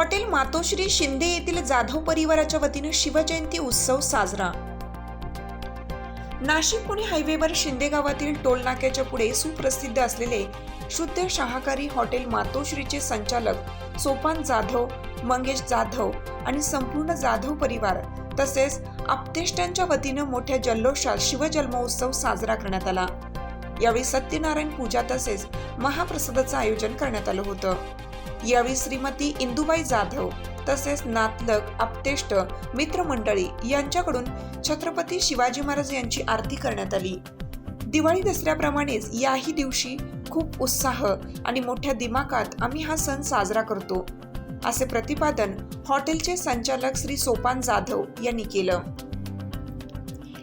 Hotel Matoshree Shinde येथील जाधव परिवाराच्या वतीने शिवजयंती उत्सव साजरा. नाशिक पुणे हायवेवर शिंदे गावातील टोल नाक्याच्या पुढे सुप्रसिद्ध असलेले शुद्ध शाकाहारी हॉटेल मातोश्रीचे संचालक सोपान जाधव मंगेश जाधव आणि संपूर्ण जाधव परिवार तसेच आप्तेष्टांच्या वतीनं मोठ्या जल्लोषात शिवजन्मोत्सव साजरा करण्यात आला. यावेळी सत्यनारायण पूजा तसेच महाप्रसादाचं आयोजन करण्यात आलं होतं. यावेळी श्रीमती इंदुबाई जाधव तसेच नातलग आपतेष्ट मित्रमंडळी यांच्याकडून छत्रपती शिवाजी महाराज यांची आरती करण्यात आली. दिवाळी दसऱ्याप्रमाणेच याही दिवशी खूप उत्साह आणि मोठ्या दिमाकात आम्ही हा सण साजरा करतो असे प्रतिपादन हॉटेलचे संचालक श्री सोपान जाधव यांनी केलं.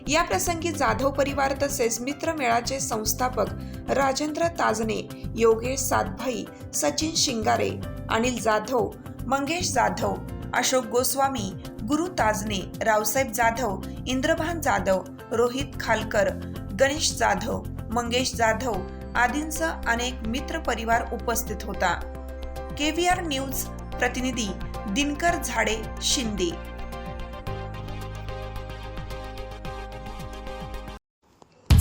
या प्रसंगी जाधव परिवार तसेच मित्रमेळाचे संस्थापक राजेंद्र ताजने योगेश सातभाई सचिन शिंगारे अनिल जाधव मंगेश जाधव अशोक गोस्वामी गुरु ताजने रावसाहेब जाधव इंद्रभान जाधव रोहित खालकर गणेश जाधव मंगेश जाधव आदींसह अनेक मित्र परिवार उपस्थित होता. केव्हीआर न्यूज प्रतिनिधी दिनकर झाडे शिंदे.